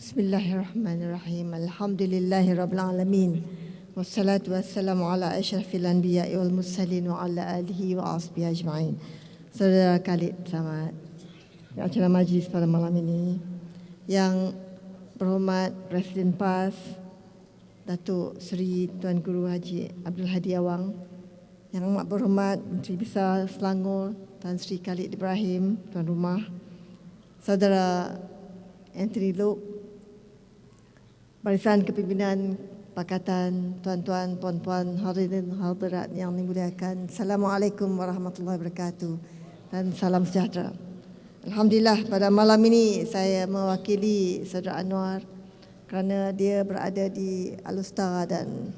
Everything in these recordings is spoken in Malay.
Bismillahirrahmanirrahim. Alhamdulillahirrabbilalamin. Wassalatu wassalamu ala asyrafil anbiya'i wal mursalin wa ala alihi wa asbihi ajma'in. Saudara Khalid, selamat. Yang acara majlis pada malam ini. Yang berhormat Presiden PAS, Datuk Seri Tuan Guru Haji Abdul Hadi Awang. Yang amat berhormat Menteri Besar Selangor, Tan Sri Khalid Ibrahim, Tuan Rumah. Saudara Anthony Luke, Barisan Kepimpinan Pakatan, tuan-tuan, puan-puan, hadirin hadirat yang dimuliakan. Assalamualaikum warahmatullahi wabarakatuh dan salam sejahtera. Alhamdulillah pada malam ini saya mewakili Saudara Anwar kerana dia berada di Alustar dan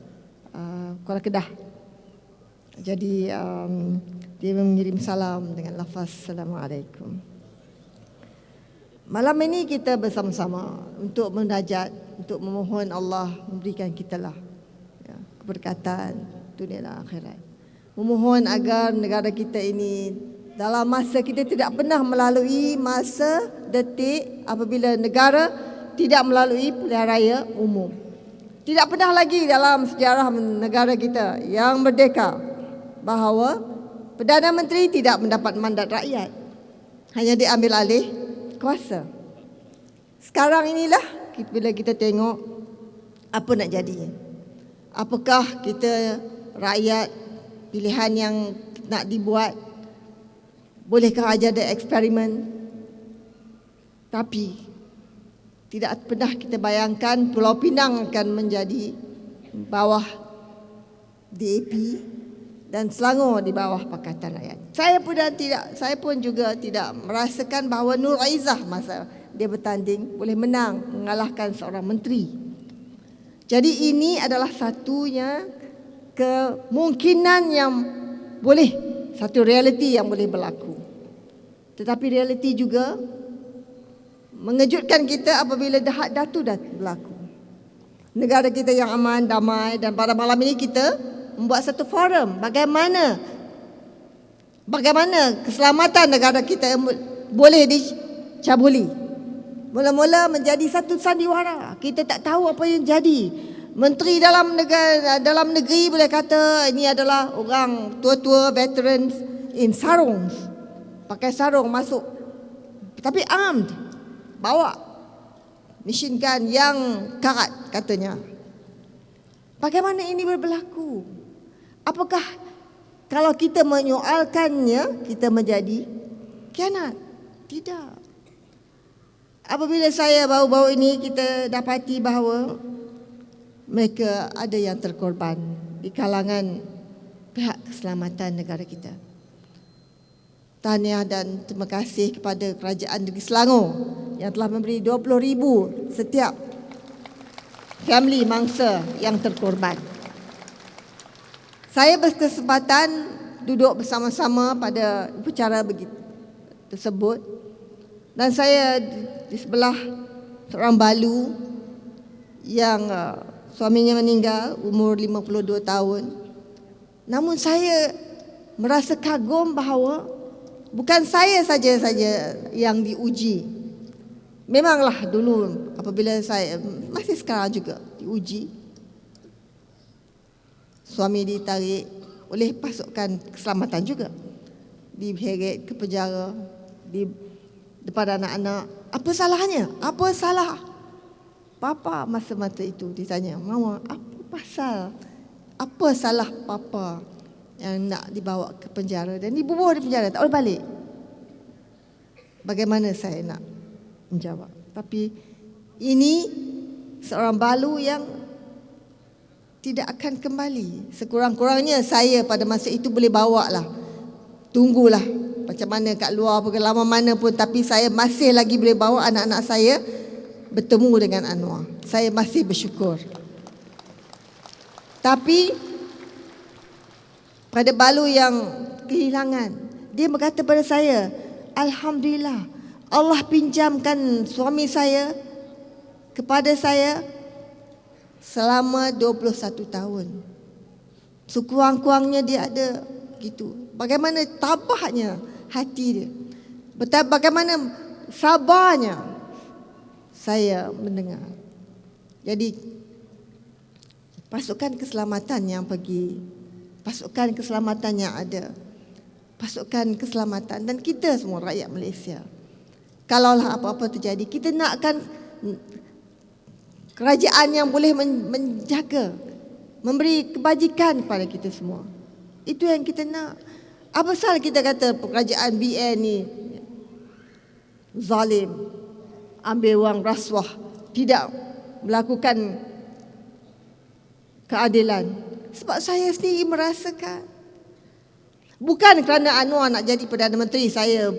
uh, Kuala Kedah. Jadi um, dia mengirim salam dengan lafaz Assalamualaikum. Malam ini kita bersama-sama untuk menajat, untuk memohon Allah memberikan kita lah ya, keberkatan dunia dan akhirat. Memohon agar negara kita ini dalam masa kita tidak pernah melalui masa detik apabila negara tidak melalui pilihan raya umum. Tidak pernah lagi dalam sejarah negara kita yang merdeka bahawa Perdana Menteri tidak mendapat mandat rakyat. Hanya diambil alih kuasa. Sekarang inilah bila kita tengok apa nak jadi. Apakah kita rakyat pilihan yang nak dibuat bolehkah aja ada eksperimen tapi tidak pernah kita bayangkan Pulau Pinang akan menjadi bawah DAP dan Selangor di bawah Pakatan Rakyat. Saya pun dan tidak saya pun juga tidak merasakan bahawa Nur Aizah masa dia bertanding boleh menang mengalahkan seorang menteri. Jadi ini adalah satunya kemungkinan yang boleh satu realiti yang boleh berlaku. Tetapi realiti juga mengejutkan kita apabila dah datu dah berlaku. Negara kita yang aman, damai dan pada malam ini kita membuat satu forum bagaimana bagaimana keselamatan negara kita boleh dicabuli. Mula-mula menjadi satu sandiwara. Kita tak tahu apa yang jadi. Menteri dalam negara dalam negeri boleh kata ini adalah orang tua-tua veterans in sarung. Pakai sarung masuk. Tapi armed. Bawa machine gun yang karat katanya. Bagaimana ini berlaku? Apakah kalau kita menyoalkannya kita menjadi kianat? Tidak. Apabila saya baru-baru ini kita dapati bahawa mereka ada yang terkorban di kalangan pihak keselamatan negara kita. Tahniah dan terima kasih kepada Kerajaan Negeri Selangor yang telah memberi 20 ribu setiap family mangsa yang terkorban. Saya berkesempatan duduk bersama-sama pada upacara begitu tersebut dan saya di sebelah seorang balu yang uh, suaminya meninggal umur 52 tahun. Namun saya merasa kagum bahawa bukan saya saja saja yang diuji. Memanglah dulu apabila saya masih sekarang juga diuji suami ditarik oleh pasukan keselamatan juga. Diheret ke penjara di depan anak-anak. Apa salahnya? Apa salah? Papa masa-masa itu ditanya mama apa pasal? Apa salah papa yang nak dibawa ke penjara? Dan dibubuh di penjara tak boleh balik. Bagaimana saya nak menjawab? Tapi ini seorang balu yang tidak akan kembali. Sekurang-kurangnya saya pada masa itu boleh bawa lah. Tunggulah macam mana kat luar pergi lama mana pun tapi saya masih lagi boleh bawa anak-anak saya bertemu dengan Anwar. Saya masih bersyukur. Tapi pada balu yang kehilangan, dia berkata pada saya, Alhamdulillah, Allah pinjamkan suami saya kepada saya selama 21 tahun. Sekurang-kurangnya dia ada gitu. Bagaimana tabahnya hati dia. Betapa bagaimana sabarnya saya mendengar. Jadi pasukan keselamatan yang pergi, pasukan keselamatan yang ada, pasukan keselamatan dan kita semua rakyat Malaysia. Kalaulah apa-apa terjadi, kita nakkan kerajaan yang boleh menjaga, memberi kebajikan kepada kita semua. Itu yang kita nak. Apa salah kita kata kerajaan BN ni zalim, ambil wang rasuah, tidak melakukan keadilan. Sebab saya sendiri merasakan Bukan kerana Anwar nak jadi Perdana Menteri saya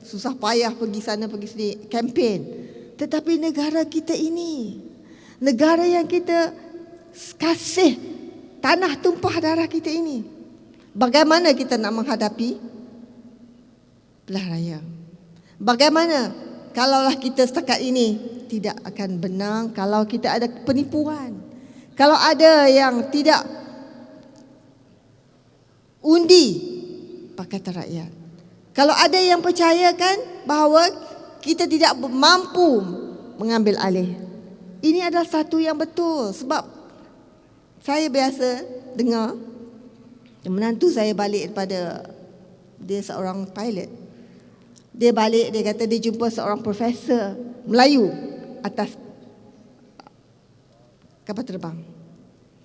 susah payah pergi sana pergi sini kempen. Tetapi negara kita ini negara yang kita kasih tanah tumpah darah kita ini. Bagaimana kita nak menghadapi belah raya? Bagaimana kalaulah kita setakat ini tidak akan benang kalau kita ada penipuan. Kalau ada yang tidak undi Pakatan Rakyat. Kalau ada yang percayakan bahawa kita tidak mampu mengambil alih. Ini adalah satu yang betul sebab saya biasa dengar menantu saya balik daripada dia seorang pilot. Dia balik dia kata dia jumpa seorang profesor Melayu atas kapal terbang.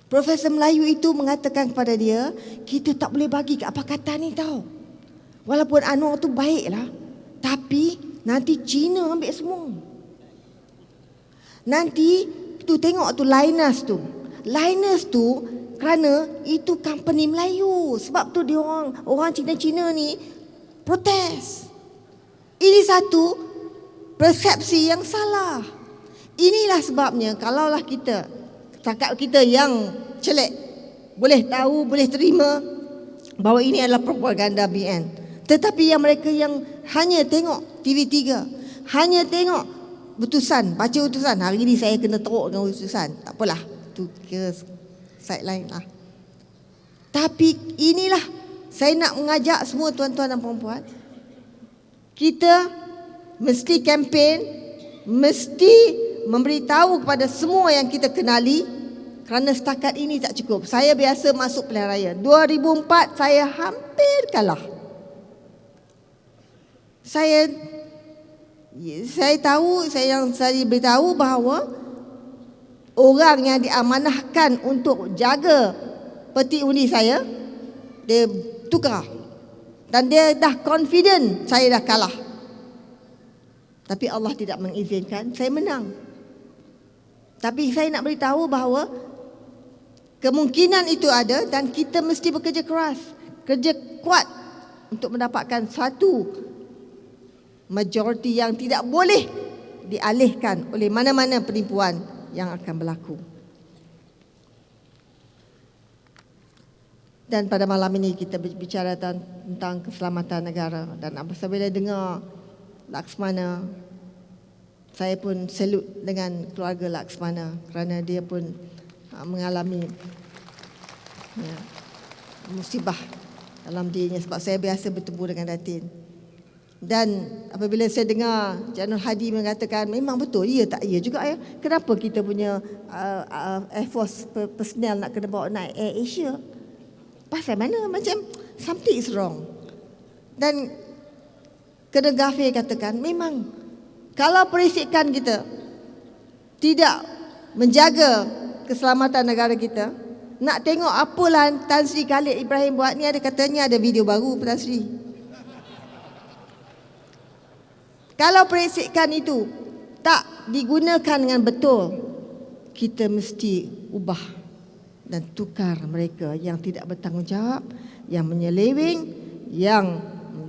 Profesor Melayu itu mengatakan kepada dia, kita tak boleh bagi ke apa kata ni tahu. Walaupun Anwar tu baiklah, tapi nanti Cina ambil semua. Nanti tu tengok tu Linus tu. Linus tu kerana itu company Melayu. Sebab tu dia orang orang Cina-Cina ni protes. Ini satu persepsi yang salah. Inilah sebabnya kalaulah kita cakap kita yang celek boleh tahu, boleh terima bahawa ini adalah propaganda BN. Tetapi yang mereka yang hanya tengok TV3, hanya tengok utusan, baca utusan. Hari ini saya kena teruk dengan utusan. Tak apalah, tu kira side lain lah. Tapi inilah saya nak mengajak semua tuan-tuan dan puan-puan. Kita mesti kempen, mesti memberitahu kepada semua yang kita kenali kerana setakat ini tak cukup. Saya biasa masuk pilihan raya. 2004 saya hampir kalah. Saya saya tahu, saya yang saya beritahu bahawa orang yang diamanahkan untuk jaga peti undi saya dia tukar. Dan dia dah confident saya dah kalah. Tapi Allah tidak mengizinkan saya menang. Tapi saya nak beritahu bahawa kemungkinan itu ada dan kita mesti bekerja keras, kerja kuat untuk mendapatkan satu majoriti yang tidak boleh dialihkan oleh mana-mana penipuan yang akan berlaku. Dan pada malam ini kita berbicara tentang keselamatan negara dan apabila dengar Laksmana saya pun selut dengan keluarga Laksmana kerana dia pun uh, mengalami ya, musibah dalam dirinya sebab saya biasa bertemu dengan Datin. Dan apabila saya dengar Janul Hadi mengatakan memang betul, ya tak ya juga ya. Kenapa kita punya uh, uh, Air Force personnel nak kena bawa naik Air Asia? Pasal mana? Macam something is wrong. Dan kena Gafir katakan memang kalau perisikan kita tidak menjaga keselamatan negara kita, nak tengok apalah Tan Sri Khalid Ibrahim buat ni ada katanya ada video baru Tan Sri. Kalau perisikan itu tak digunakan dengan betul, kita mesti ubah dan tukar mereka yang tidak bertanggungjawab, yang menyeleweng, yang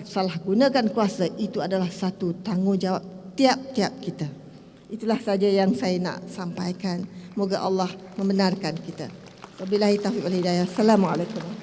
salah gunakan kuasa itu adalah satu tanggungjawab tiap-tiap kita. Itulah saja yang saya nak sampaikan. Moga Allah membenarkan kita. Wabillahi taufiq wal hidayah. Assalamualaikum.